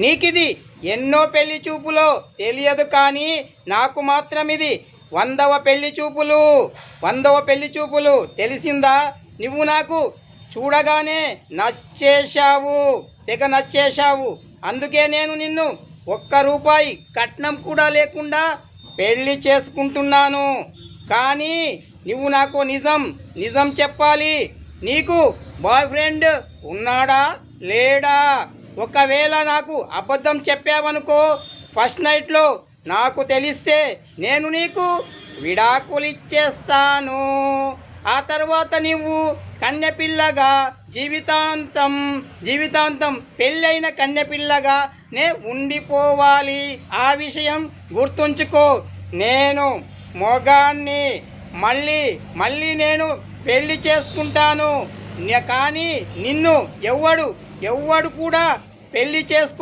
నీకిది. ఎన్నో పెళ్ళి చూపులో తెలియదు కానీ నాకు మాత్రం ఇది వందవ పెళ్ళి చూపులు. వందవ పెళ్ళి చూపులు తెలిసిందా? నువ్వు నాకు చూడగానే నచ్చేశావు. తెగ నచ్చేశావు. అందుకే నేను నిన్ను ఒక్క రూపాయి కట్నం కూడా లేకుండా పెళ్ళి చేసుకుంటున్నాను. కానీ నువ్వు నాకు నిజం నిజం చెప్పాలి. నీకు బాయ్ ఫ్రెండ్ ఉన్నాడా? లేడా? ఒకవేళ నాకు అబద్ధం చెప్పావనుకో ఫస్ట్ నైట్లో నాకు తెలిస్తే నేను నీకు విడాకులు ఇచ్చేస్తాను ఆ తర్వాత నువ్వు కన్నెపిల్లగా జీవితాంతం జీవితాంతం పెళ్ళైన కన్నెపిల్లగా నే ఉండిపోవాలి. ఆ విషయం గుర్తుంచుకో. నేను మొగాన్ని మళ్ళీ మళ్ళీ నేను పెళ్ళి చేసుకుంటాను. కానీ నిన్ను ఎవ్వడు ఎవ్వడు కూడా పెళ్ళి చేసుకు